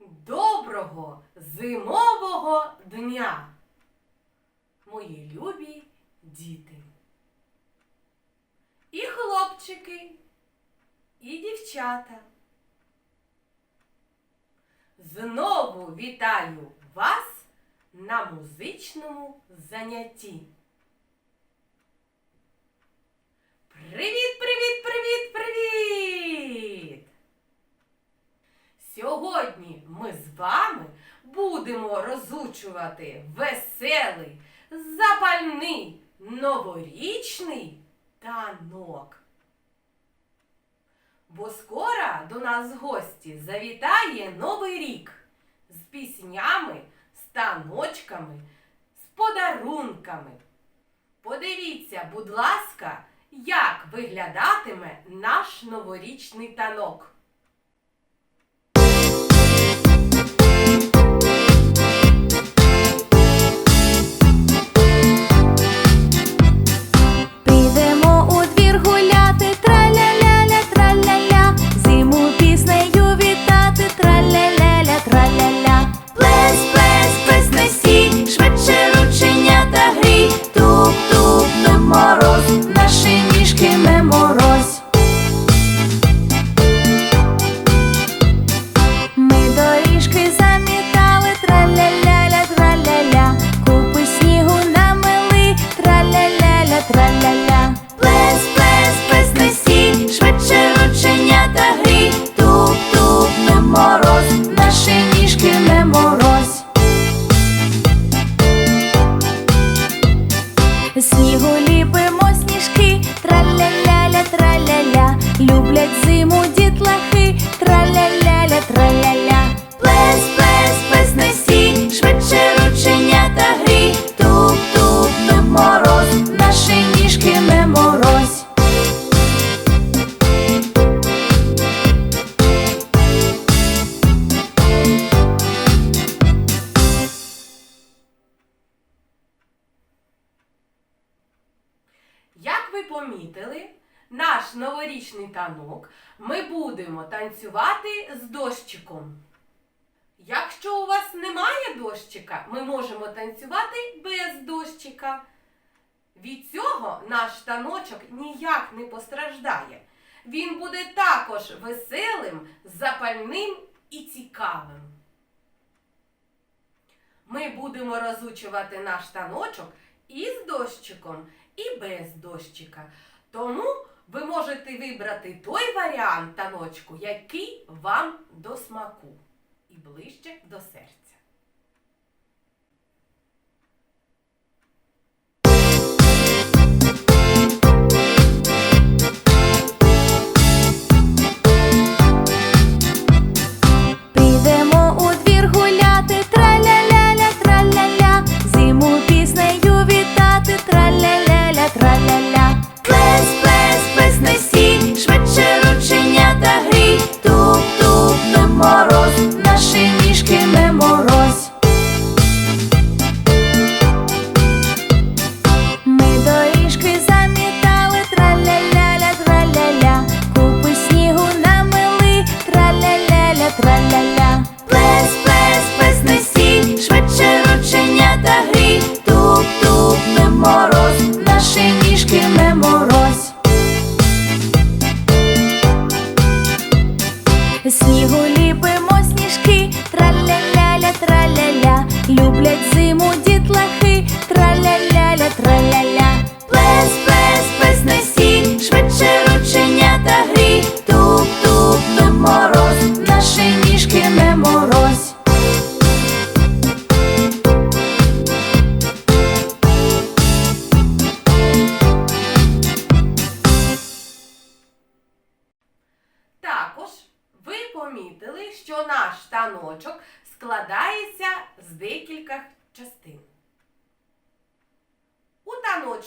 Доброго зимового дня, мої любі діти. І хлопчики, і дівчата. Знову вітаю вас на музичному занятті. Привіт, привіт, привіт, привіт! Сьогодні ми з вами будемо розучувати веселий, запальний, новорічний танок. Бо скоро до нас в гості завітає Новий рік з піснями, з таночками, з подарунками. Подивіться, будь ласка, як виглядатиме наш новорічний танок. Танок ми будемо танцювати з дощиком. Якщо у вас немає дощика, ми можемо танцювати без дощика. Від цього наш таночок ніяк не постраждає. Він буде також веселим, запальним і цікавим. Ми будемо розучувати наш таночок і з дощиком, і без дощика. Тому ви можете вибрати той варіант таночку, який вам до смаку і ближче до серця.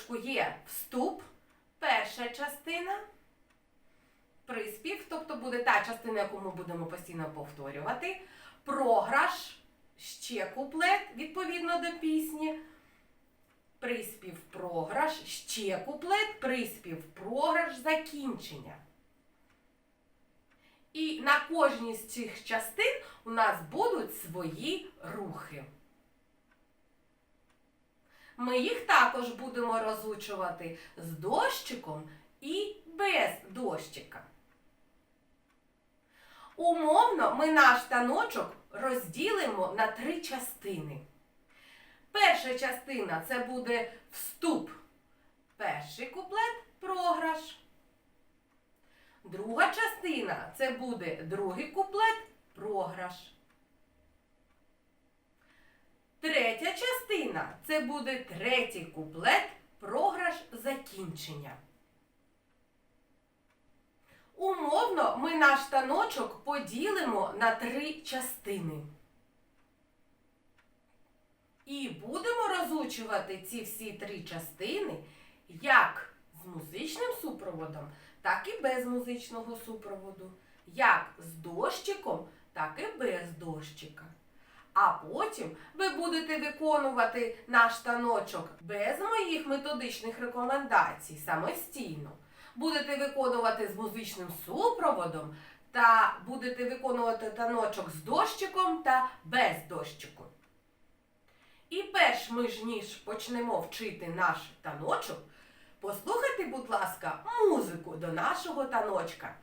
Таночку є вступ, перша частина, приспів, тобто буде та частина, яку ми будемо постійно повторювати, програш, ще куплет відповідно до пісні, приспів програш, ще куплет, приспів програш, закінчення. І на кожній з цих частин у нас будуть свої рухи. Ми їх також будемо розучувати з дощиком і без дощика. Умовно ми наш таночок розділимо на три частини. Перша частина це буде вступ. Перший куплет програш. Друга частина це буде другий куплет програш. Третя частина це буде третій куплет програш закінчення. Умовно ми наш таночок поділимо на три частини. І будемо розучувати ці всі три частини як з музичним супроводом, так і без музичного супроводу, як з дощиком, так і без дощика. А потім ви будете виконувати наш таночок без моїх методичних рекомендацій самостійно. Будете виконувати з музичним супроводом та будете виконувати таночок з дощиком та без дощику. І перш ми ж ніж почнемо вчити наш таночок, послухайте, будь ласка, музику до нашого таночка.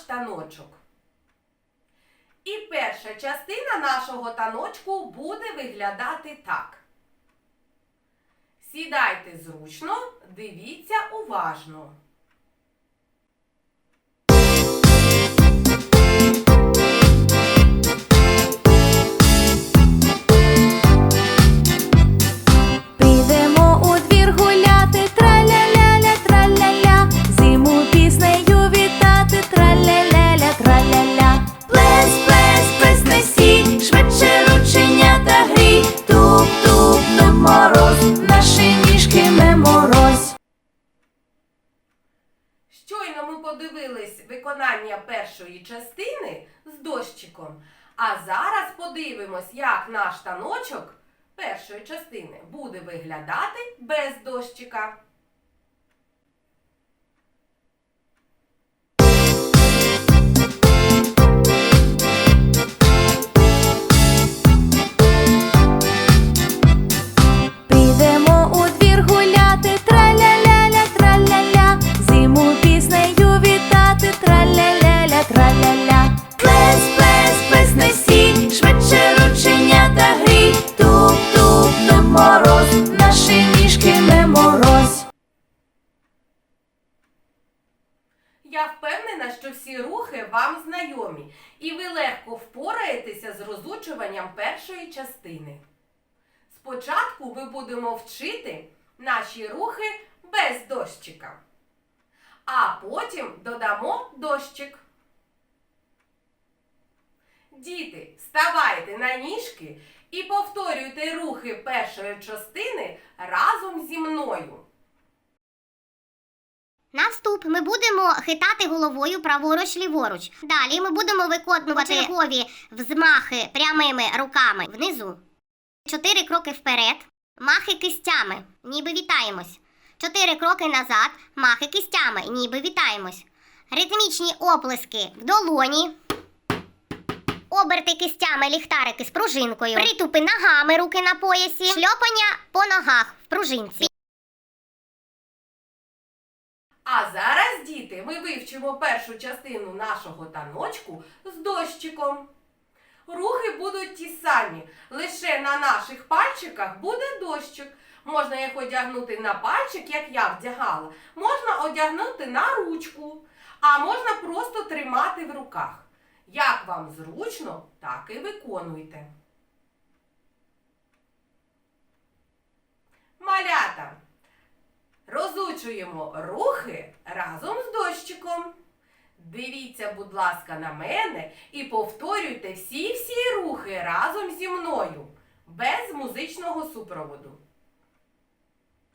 Таночок. І перша частина нашого таночку буде виглядати так. Сідайте зручно, дивіться уважно. Першої частини з дощиком. А зараз подивимось, як наш таночок першої частини буде виглядати без дощика. І ви легко впораєтеся з розучуванням першої частини. Спочатку ми будемо вчити наші рухи без дощика, а потім додамо дощик. Діти, ставайте на ніжки і повторюйте рухи першої частини разом зі мною. На вступ ми будемо хитати головою праворуч ліворуч. Далі ми будемо виконувати чергові взмахи прямими руками внизу. Чотири кроки вперед. Махи кистями, ніби вітаємось. Чотири кроки назад, махи кистями, ніби вітаємось. Ритмічні оплески в долоні. Оберти кистями ліхтарики з пружинкою. Притупи ногами руки на поясі. Шльопання по ногах в пружинці. А зараз, діти, ми вивчимо першу частину нашого таночку з дощиком. Рухи будуть ті самі, лише на наших пальчиках буде дощик. Можна їх одягнути на пальчик, як я вдягала, можна одягнути на ручку, а можна просто тримати в руках. Як вам зручно, так і виконуйте. Малята. Розучуємо рухи разом з дощиком. Дивіться, будь ласка, на мене і повторюйте всі-всі рухи разом зі мною, без музичного супроводу.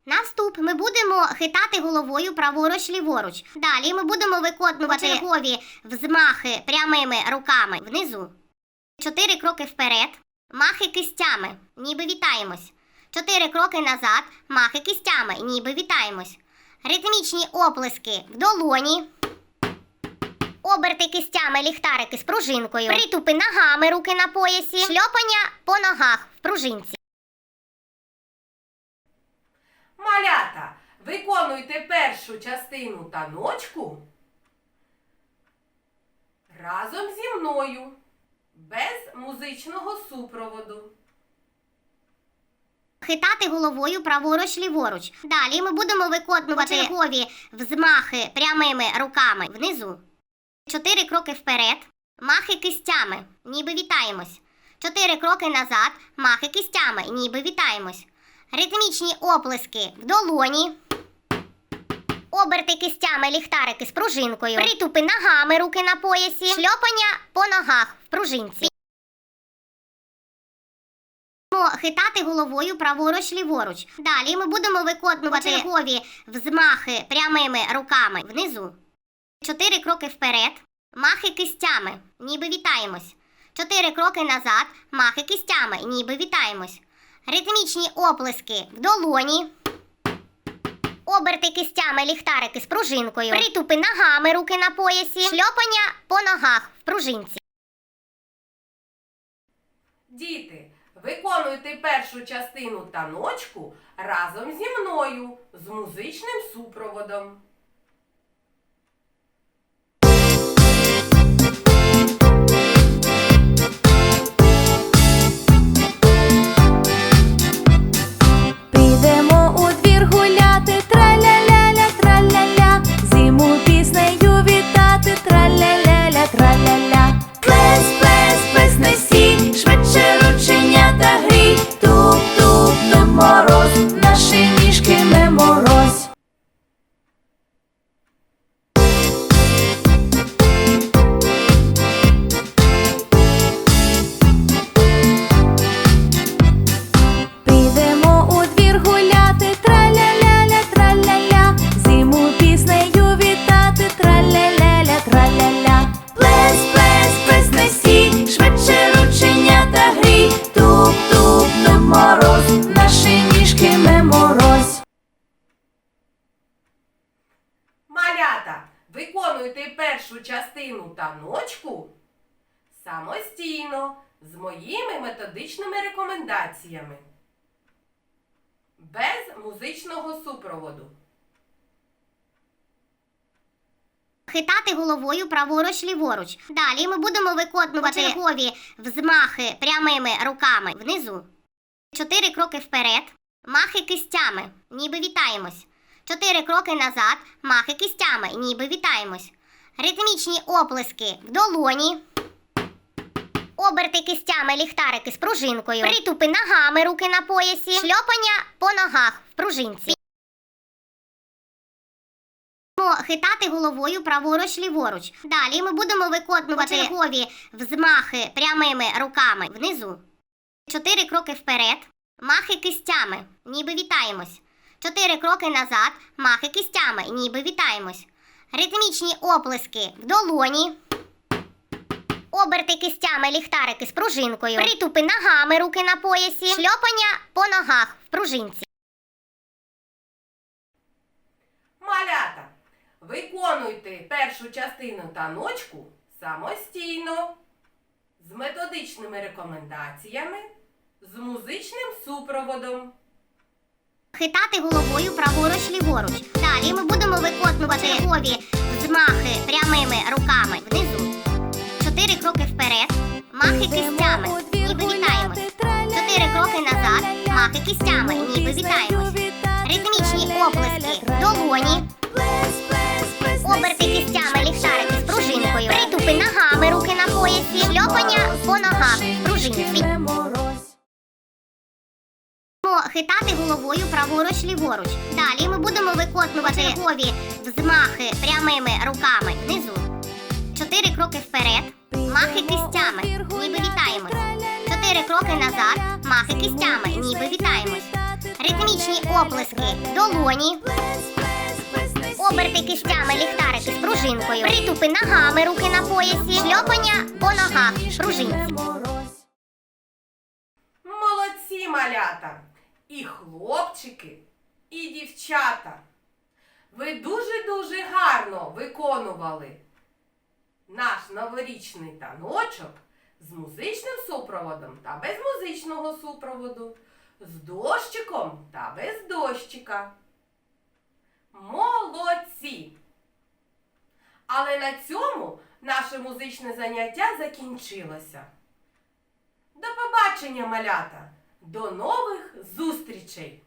На вступ ми будемо хитати головою праворуч ліворуч. Далі ми будемо виконувати чергові взмахи прямими руками внизу. Чотири кроки вперед, махи кистями, ніби вітаємось. Чотири кроки назад, махи кистями, ніби вітаємось. Ритмічні оплески в долоні. Оберти кистями ліхтарики з пружинкою. Притупи ногами руки на поясі. Шльопання по ногах в пружинці. Малята, виконуйте першу частину таночку разом зі мною, без музичного супроводу. Хитати головою праворуч ліворуч. Далі ми будемо виконувати чергові взмахи прямими руками внизу. Чотири кроки вперед, махи кистями, ніби вітаємось. Чотири кроки назад, махи кистями, ніби вітаємось. Ритмічні оплески в долоні. Оберти кистями ліхтарики з пружинкою. Притупи ногами руки на поясі. Шльопання по ногах в пружинці. Будемо хитати головою праворуч ліворуч. Далі ми будемо виконувати чергові взмахи прямими руками внизу. Чотири кроки вперед, махи кистями, ніби вітаємось. Чотири кроки назад, махи кистями, ніби вітаємось. Ритмічні оплески в долоні. Оберти кистями ліхтарики з пружинкою. Притупи ногами руки на поясі. Шльопання по ногах в пружинці. Діти, виконуйте першу частину таночку разом зі мною з музичним супроводом. Таночку самостійно з моїми методичними рекомендаціями. Без музичного супроводу. Хитати головою праворуч ліворуч. Далі ми будемо виконувати чергові взмахи прямими руками внизу. Чотири кроки вперед, махи кистями, ніби вітаємось. Чотири кроки назад, махи кистями, ніби вітаємось. Ритмічні оплески в долоні. Оберти кистями ліхтарики з пружинкою. Притупи ногами руки на поясі. Шльопання по ногах в пружинці. Хитати головою праворуч ліворуч. Далі ми будемо виконувати чергові взмахи прямими руками внизу. Чотири кроки вперед, махи кистями, ніби вітаємось. Чотири кроки назад, махи кистями, ніби вітаємось. Ритмічні оплески в долоні. Оберти кистями, ліхтарики з пружинкою. Притупи ногами, руки на поясі. Шльопання по ногах в пружинці. Малята, виконуйте першу частину таночку самостійно, з методичними рекомендаціями, з музичним супроводом. Хитати головою праворуч ліворуч. Далі ми будемо виконувати гові взмахи прямими руками внизу. Чотири кроки вперед, махи кистями, ніби вітаємось. Чотири кроки назад, махи кистями, ніби вітаємось. Ритмічні оплески, долоні, оберти кистями, ліхтарики з пружинкою. Притупи ногами, руки на поясі, шльопання по ногах, пружинці. Хитати головою праворуч ліворуч. Далі ми будемо виконувати гові взмахи прямими руками внизу. Чотири кроки вперед, махи кистями, ніби вітаємось. Чотири кроки назад, махи кистями, ніби вітаємось. Ритмічні оплески, долоні, оберти кистями, ліхтарики з пружинкою. Притупи ногами, руки на поясі, шльопання по ногах, пружинці. Молодці малята! І хлопчики, і дівчата. Ви дуже-дуже гарно виконували наш новорічний таночок з музичним супроводом та без музичного супроводу, з дощиком та без дощика. Молодці! Але на цьому наше музичне заняття закінчилося. До побачення, малята! До нових зустрічей!